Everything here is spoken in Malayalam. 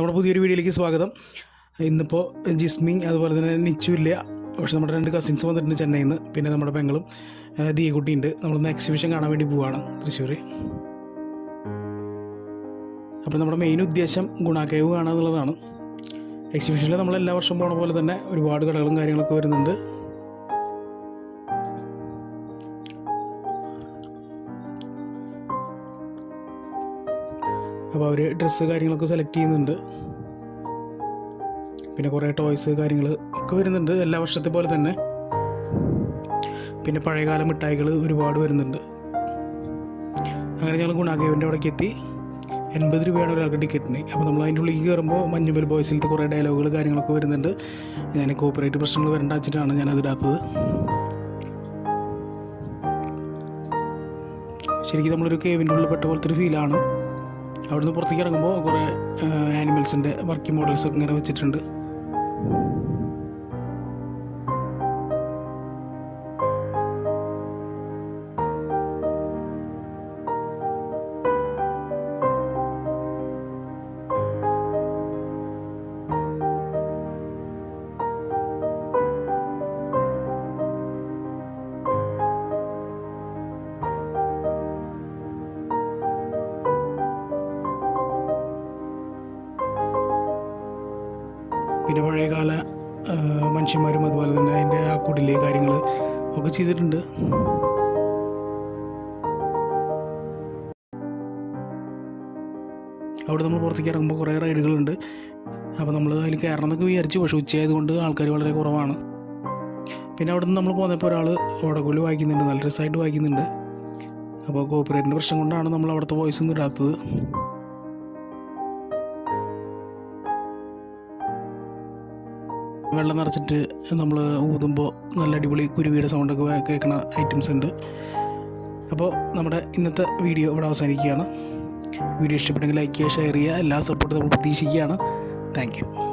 നമ്മുടെ പുതിയൊരു വീഡിയോയിലേക്ക് സ്വാഗതം. ഇന്നിപ്പോൾ ജിസ്മിങ് അതുപോലെ തന്നെ നിച്ചു ഇല്ല പക്ഷെ നമ്മുടെ രണ്ട് കസിൻസ് വന്നിട്ടുണ്ട് ചെന്നൈയിൽ നിന്ന് പിന്നെ നമ്മുടെ പെങ്ങളും ആ, ദിയക്കുട്ടിയുണ്ട്. നമ്മളൊന്ന് എക്സിബിഷൻ കാണാൻ വേണ്ടി പോവുകയാണ് തൃശ്ശൂർ അപ്പോൾ നമ്മുടെ മെയിൻ ഉദ്ദേശം ഗുണാക്കേവ് കാണുക എന്നുള്ളതാണ് എക്സിബിഷനിൽ നമ്മൾ എല്ലാ വർഷവും പോണ പോലെ തന്നെ ഒരുപാട് കടകളും കാര്യങ്ങളൊക്കെ വരുന്നുണ്ട്. അപ്പോൾ അവർ ഡ്രസ്സ് കാര്യങ്ങളൊക്കെ സെലക്ട് ചെയ്യുന്നുണ്ട്. പിന്നെ കുറേ ടോയ്സ് കാര്യങ്ങൾ ഒക്കെ വരുന്നുണ്ട് എല്ലാ വർഷത്തെ പോലെ തന്നെ. പിന്നെ പഴയകാല മിഠായികൾ ഒരുപാട് വരുന്നുണ്ട്. അങ്ങനെ ഞങ്ങൾ ഗുണാഗേവിന്റെ അവിടേക്ക് എത്തി. എൺപത് രൂപയാണ് ഒരാൾക്ക് ടിക്കറ്റിന്. അപ്പോൾ നമ്മൾ അതിന്റെ ഉള്ളിൽ കയറുമ്പോൾ മഞ്ഞുമൽ ബോയ്സിലത്തെ കുറേ ഡയലോഗുകൾ കാര്യങ്ങളൊക്കെ വരുന്നുണ്ട്. ഞാൻ കോപ്പറേറ്റ് പ്രശ്നങ്ങൾ വരേണ്ട വെച്ചിട്ടാണ് ഞാനത് ശരിക്കും നമ്മളൊരു കേവിന്റെ ഉള്ളിൽ പെട്ട പോലത്തെ ഒരു ഫീലാണ് അവിടുന്ന് പുറത്തേക്ക് ഇറങ്ങുമ്പോൾ കുറേ ആനിമൽസിന്റെ വർക്കിംഗ് മോഡൽസ് ഇങ്ങനെ വെച്ചിട്ടുണ്ട്. പിന്നെ പഴയകാല മനുഷ്യന്മാരും അതുപോലെ തന്നെ അതിന്റെ ആ കുടിലെ കാര്യങ്ങൾ ഒക്കെ ചെയ്തിട്ടുണ്ട്. അവിടെ നമ്മൾ പുറത്തേക്ക് ഇറങ്ങുമ്പോൾ കുറേ റൈഡുകളുണ്ട്. അപ്പോൾ നമ്മൾ അതിൽ കയറണം എന്നൊക്കെ വിചാരിച്ചു. പക്ഷേ ഉച്ചയായതുകൊണ്ട് ആൾക്കാർ വളരെ കുറവാണ്. പിന്നെ അവിടെ നിന്ന് നമ്മൾ പോന്നപ്പോൾ ഒരാൾ ഓടക്കുള്ളി വായിക്കുന്നുണ്ട്. നല്ല രസമായിട്ട് വായിക്കുന്നുണ്ട്. അപ്പോൾ കോപ്പറേറ്റിന്റെ പ്രശ്നം കൊണ്ടാണ് നമ്മൾ അവിടുത്തെ വോയിസ് ഒന്നും ഇടാത്തത്. വെള്ളം നിറച്ചിട്ട് നമ്മൾ ഊതുമ്പോൾ നല്ല അടിപൊളി കുരുവിയുടെ സൗണ്ടൊക്കെ കേൾക്കുന്ന ഐറ്റംസ് ഉണ്ട്. അപ്പോൾ നമ്മുടെ ഇന്നത്തെ വീഡിയോ ഇവിടെ അവസാനിക്കുകയാണ്. വീഡിയോ ഇഷ്ടപ്പെട്ടെങ്കിൽ ലൈക്ക് ചെയ്യുക ഷെയർ ചെയ്യുക. എല്ലാ സപ്പോർട്ടും നമ്മൾ പ്രതീക്ഷിക്കുകയാണ്. താങ്ക്